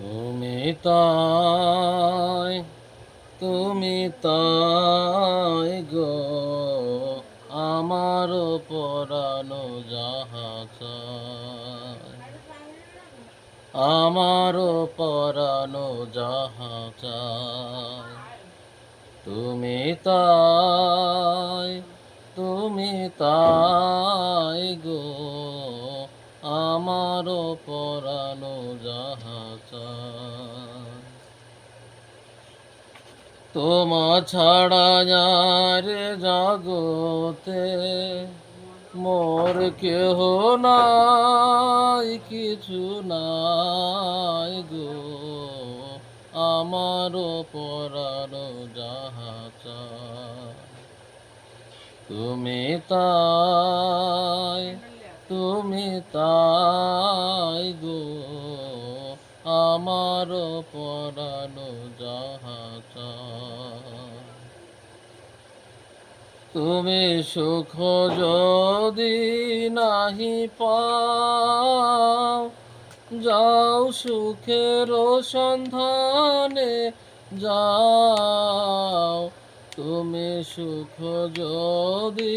তুমি তাই তুমি তাই গো, আমার পরানো চায় আমার পরানো চায় তুমি তাই তুমি তাই গো আমার পরানো যাহা তোমা ছাড়া যার জগতে মোর কেহ নাই, কিছু নাই গো। আমার পরানো যাহা তুমি তাই তুমি তাই গো, আমার পরানো চায়। তুমি সুখ যদি নাহি পাও, যাও সুখের সন্ধানে যাও তুমি সুখ যদি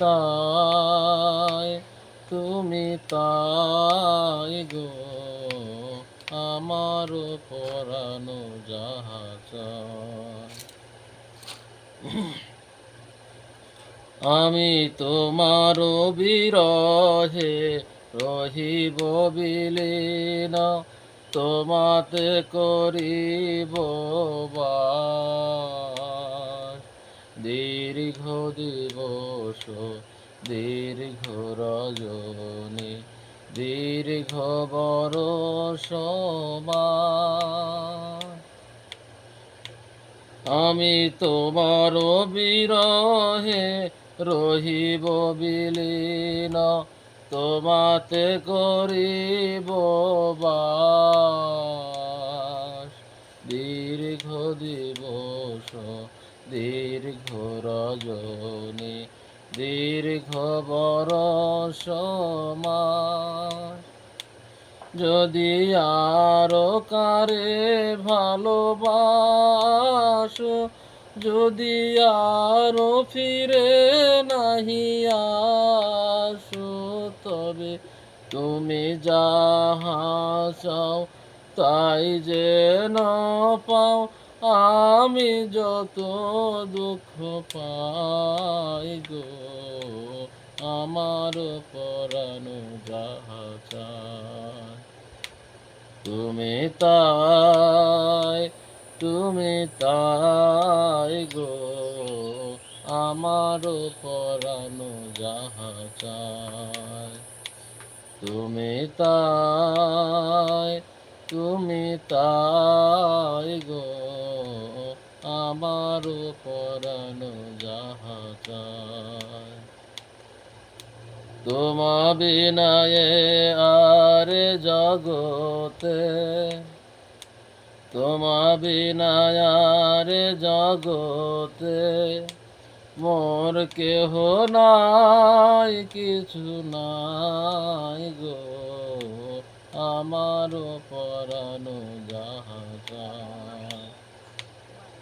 তাই, তুমি তাই গো, আমার পরানো চায় আমি তোমার বিরহে রহিব বিলীন, তোমাতে করিব বাস। দীর্ঘ দিবস দীর্ঘ রজনী দীর্ঘ মাস। আমি তোমার বিরহে রহিব বিলীন, তোমাতে করিব বাস দীর্ঘ দিবস দীর্ঘ রজনী দীর্ঘ বরষ যদি আরও কারে ভালোবাসো, যদি আরও ফিরে নাহি আসো, তবে তুমি যাহা চাও তাই যে পাও। আমি যত দুঃখ পাই গো, আমার পরানো যাহা তুমি তাই তুমি তাই গো, আমার পরানো যাহা তুমি তাই তুমি তাই গো আমার পরানো যাহা চায় তোমা বিনায়ে আর জগতে, তোমা বিনায়ার জগতে মোর কেহ নাই, কিছু নাই গো আমার পরানো যাহা।